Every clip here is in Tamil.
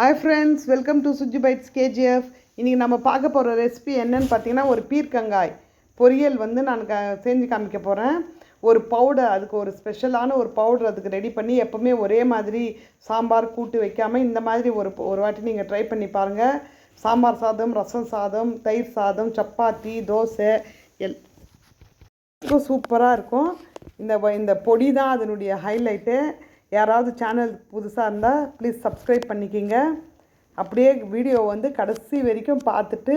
Hi friends welcome to Suji bites KGF இன்றைக்கி நம்ம பார்க்க போகிற ரெசிபி என்னன்னு பார்த்தீங்கன்னா ஒரு பீர்க்கங்காய். பொரியல் வந்து நான் க செஞ்சு காமிக்க போகிறேன் ஒரு பவுடர் அதுக்கு ஒரு ஸ்பெஷலான ஒரு பவுடர் அதுக்கு ரெடி பண்ணி எப்போவுமே ஒரே மாதிரி சாம்பார் கூட்டு வைக்காமல் இந்த மாதிரி ஒரு ஒரு வாட்டி நீங்கள் ட்ரை பண்ணி பாருங்கள் சாம்பார் சாதம் ரசம் சாதம் தயிர் சாதம் சப்பாத்தி தோசை எல் ரொம்ப சூப்பராக இருக்கும். இந்த வ- இந்த பொடி தான் அதனுடைய ஹைலைட்டு யாராவது சேனல் புதுசாக இருந்தால் ப்ளீஸ் சப்ஸ்கிரைப் பண்ணிக்கிங்க. அப்படியே வீடியோ வந்து கடைசி வரைக்கும் பார்த்துட்டு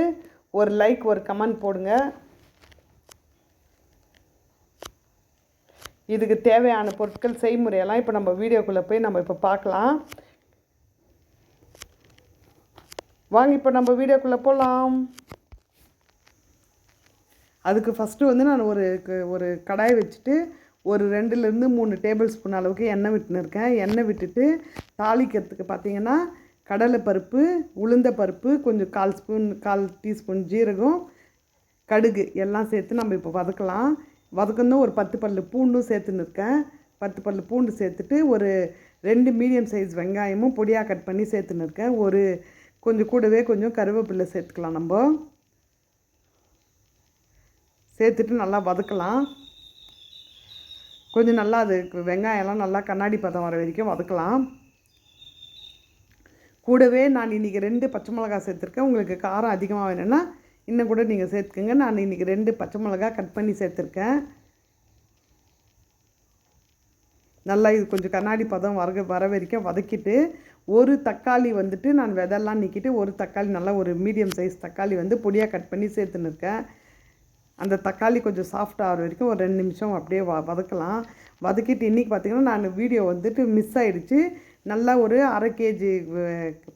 ஒரு லைக் ஒரு கமெண்ட் போடுங்க. இதுக்கு தேவையான பொருட்கள் செய்முறையெல்லாம் இப்போ நம்ம வீடியோக்குள்ளே போய் நம்ம இப்போ பார்க்கலாம். வாங்க இப்போ நம்ம வீடியோக்குள்ளே போகலாம் அதுக்கு ஃபஸ்ட்டு வந்து நான் ஒரு ஒரு கடாய் வச்சுட்டு ஒரு ரெண்டுலேருந்து மூணு டேபிள் ஸ்பூன் அளவுக்கு எண்ணெய் விட்டுன்னு இருக்கேன் எண்ணெய் விட்டுட்டு தாளிக்கிறதுக்கு பார்த்தீங்கன்னா கடலைப்பருப்பு உளுந்த பருப்பு கொஞ்சம் கால் ஸ்பூன் கால் டீஸ்பூன் ஜீரகம் கடுகு எல்லாம் சேர்த்து நம்ம இப்போ வதக்கலாம். வதக்கணும் ஒரு பத்து பல்லு பூண்டும் சேர்த்துன்னு இருக்கேன் பத்து பல்லு பூண்டு சேர்த்துட்டு ஒரு ரெண்டு மீடியம் சைஸ் வெங்காயமும் பொடியாக கட் பண்ணி சேர்த்துன்னு இருக்கேன் ஒரு கொஞ்சம் கூடவே கொஞ்சம் கருவேப்பிலை சேர்த்துக்கலாம் நம்ம. சேர்த்துட்டு நல்லா வதக்கலாம். கொஞ்சம் நல்லா அது வெங்காயம்லாம் நல்லா கண்ணாடி பதம் வர வரைக்கும் வதக்கலாம். கூடவே நான் இன்றைக்கி ரெண்டு பச்சை மிளகாய் சேர்த்துருக்கேன். உங்களுக்கு காரம் அதிகமாக வேணும்னா இன்னும் கூட நீங்கள் சேர்த்துக்கோங்க. நான் இன்றைக்கி ரெண்டு பச்சை மிளகாய் கட் பண்ணி சேர்த்துருக்கேன். நல்லா இது கொஞ்சம் கண்ணாடி பதம் வர வர வரைக்கும் வதக்கிட்டு ஒரு தக்காளி வந்துட்டு நான் விதெல்லாம் நிற்கிட்டு ஒரு தக்காளி நல்லா ஒரு மீடியம் சைஸ் தக்காளி வந்து பொடியாக கட் பண்ணி சேர்த்துன்னு இருக்கேன். அந்த தக்காளி கொஞ்சம் சாஃப்ட் ஆகிற வரைக்கும் ஒரு ரெண்டு நிமிஷம் அப்படியே வ வதக்கலாம். வதக்கிட்டு இன்றைக்கி பார்த்திங்கன்னா நான் வீடியோ வந்துட்டு மிஸ் ஆகிடுச்சு நல்லா ஒரு அரை கேஜி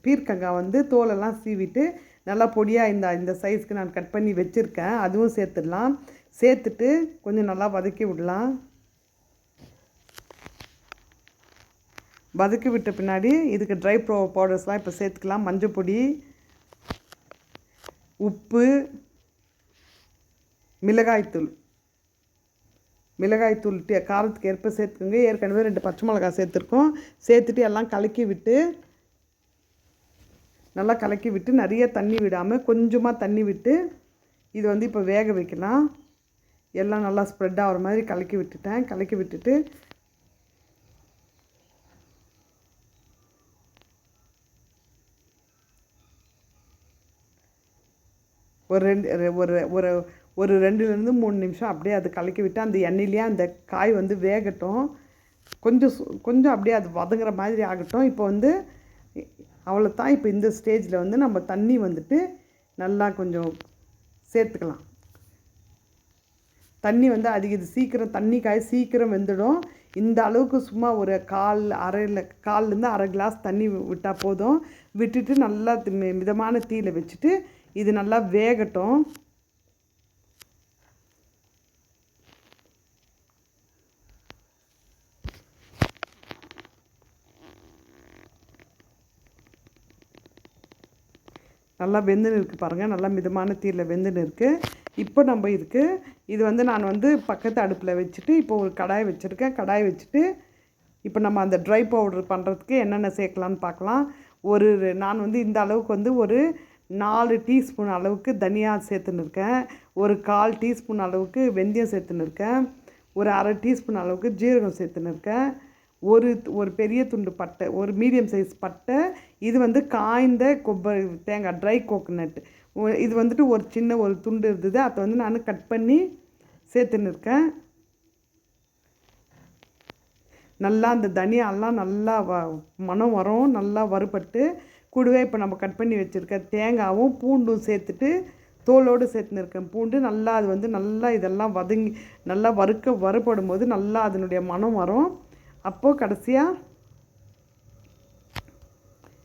பீர்க்கங்காய் வந்து தோலெல்லாம் சீவிட்டு நல்லா பொடியாக இந்த இந்த சைஸ்க்கு நான் கட் பண்ணி வச்சுருக்கேன். அதுவும் சேர்த்துடலாம். சேர்த்துட்டு கொஞ்சம் நல்லா வதக்கி விடலாம். வதக்கி விட்ட பின்னாடி இதுக்கு ட்ரை ப்ரோ பவுடர்ஸ்லாம் இப்போ சேர்த்துக்கலாம். மஞ்சள் பொடி உப்பு மிளகாய்த்தூள். மிளகாய்த்தூள் டே காரத்துக்கு ஏற்ப சேர்த்துக்கோங்க. ஏற்கனவே ரெண்டு பச்சை மிளகாய் சேர்த்துருக்கோம். சேர்த்துட்டு எல்லாம் கலக்கி விட்டு நல்லா கலக்கி விட்டு நிறைய தண்ணி விடாமல் கொஞ்சமாக தண்ணி விட்டு இது வந்து இப்போ வேக வைக்கலாம். எல்லாம் நல்லா ஸ்ப்ரெட் ஆகிற மாதிரி கலக்கி விட்டுட்டேன். கலக்கி விட்டுட்டு ஒரு ரெண்டு ஒரு ஒரு ஒரு ரெண்டுலேருந்து மூணு நிமிஷம் அப்படியே அது கலக்கி விட்டு அந்த எண்ணெயிலேயே அந்த காய் வந்து வேகட்டும். கொஞ்சம் சு- கொஞ்சம் அப்படியே அது வதங்குற மாதிரி ஆகட்டும். இப்போ வந்து அவ்வளோ தான் இப்போ இந்த ஸ்டேஜில் வந்து நம்ம தண்ணி வந்துட்டு நல்லா கொஞ்சம் சேர்த்துக்கலாம். தண்ணி வந்து அதிக இது சீக்கிரம் தண்ணி காய் சீக்கிரம் வெந்துடும். இந்த அளவுக்கு சும்மா ஒரு கால் அரையில் கால்லேருந்து அரை கிளாஸ் தண்ணி விட்டால் போதும். விட்டுட்டு நல்லா மி- மிதமான தீயில வச்சுட்டு இது நல்லா வேகட்டும். நல்லா வெந்துன்னு இருக்குது பாருங்கள் நல்லா மிதமான தீரில் வெந்துன்னு இருக்குது இப்போ நம்ம இதுக்கு இது வந்து நான் வந்து பக்கத்து அடுப்பில் வச்சுட்டு இப்போ ஒரு கடாய் வச்சுருக்கேன். கடாய் வச்சுட்டு இப்போ நம்ம அந்த ட்ரை பவுடர் பண்ணுறதுக்கு என்னென்ன சேர்க்கலான்னு பார்க்கலாம். ஒரு நான் வந்து இந்த அளவுக்கு வந்து ஒரு நாலு டீஸ்பூன் அளவுக்கு தனியா சேர்த்துன்னு இருக்கேன். ஒரு கால் டீஸ்பூன் அளவுக்கு வெந்தயம் சேர்த்துன்னு இருக்கேன். ஒரு அரை டீஸ்பூன் அளவுக்கு ஜீரகம் சேர்த்துன்னு இருக்கேன். ஒரு ஒரு பெரிய துண்டு பட்டை ஒரு மீடியம் சைஸ் பட்டை இது வந்து காய்ந்த கொಬ್ಬரி தேங்காய் ட்ரை கோகோனட் இது வந்துட்டு ஒரு சின்ன ஒரு துண்டு இருந்தது. அதை வந்து நான் கட் பண்ணி சேர்த்துன்னு இருக்கேன். நல்லா அந்த தனியாலாம் நல்லா வ மணம் வரும். நல்லா வறுபட்டு கூடவே இப்போ நம்ம கட் பண்ணி வச்சுருக்க தேங்காவும் பூண்டும் சேர்த்துட்டு தோலோடு சேர்த்துன்னு இருக்கேன். பூண்டு நல்லா அது வந்து நல்லா இதெல்லாம் வதங்கி நல்லா வறுக்க வறுபடும் போது நல்லா அதனுடைய மனம் வரும். அப்போது கடைசியாக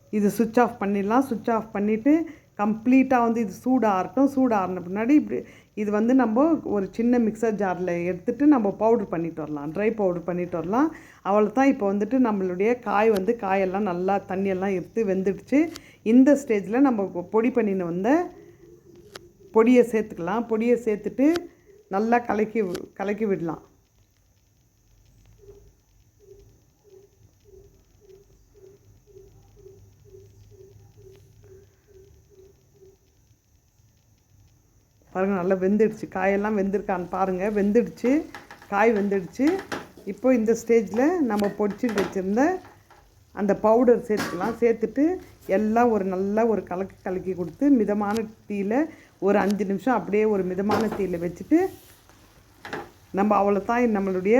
இது சுவிட்ச் ஆஃப் பண்ணிடலாம். சுவிட்ச் ஆஃப் பண்ணிவிட்டு கம்ப்ளீட்டாக வந்து இது சூடாகட்டும் சூடாறின பின்னாடி இப்படி இது வந்து நம்ம ஒரு சின்ன மிக்சர் ஜாரில் எடுத்துகிட்டு நம்ம பவுட்ரு பண்ணிட்டு வரலாம். ட்ரை பவுட்ரு பண்ணிட்டு வரலாம். அவ்வளோ தான் இப்போ வந்துட்டு நம்மளுடைய காய் வந்து காயெல்லாம் நல்லா தண்ணியெல்லாம் எடுத்து வெந்துடுச்சு. இந்த ஸ்டேஜில் நம்ம பொடி பண்ணின வந்த பொடியை சேர்த்துக்கலாம். பொடியை சேர்த்துட்டு நல்லா கலக்கி வி- கலக்கி விடலாம். பாருங்கள் நல்லா வெந்துடுச்சு. காயெல்லாம் வெந்திருக்கான்னு பாருங்கள் வெந்துடுச்சு. காய் வெந்துடுச்சு. இப்போ இந்த ஸ்டேஜில் நம்ம பொடிச்சுட்டு வச்சுருந்த அந்த பவுடர் சேர்த்துக்கலாம். சேர்த்துட்டு எல்லாம் ஒரு நல்லா ஒரு கலக்கி கலக்கி கொடுத்து மிதமான தீயில் ஒரு அஞ்சு நிமிஷம் அப்படியே ஒரு மிதமான தீயில் வச்சுட்டு நம்ம அவ்வளோ தான் நம்மளுடைய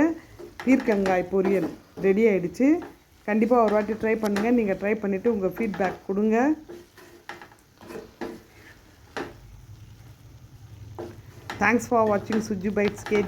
பீர்க்கங்காய் பொரியல் ரெடி ஆகிடுச்சு கண்டிப்பாக ஒரு வாட்டி ட்ரை பண்ணுங்கள் நீங்கள் ட்ரை பண்ணிவிட்டு உங்கள் ஃபீட்பேக் கொடுங்க. தேங்க்ஸ் ஃபார் வாட்சிங் சுஜி பைட்ஸ் கே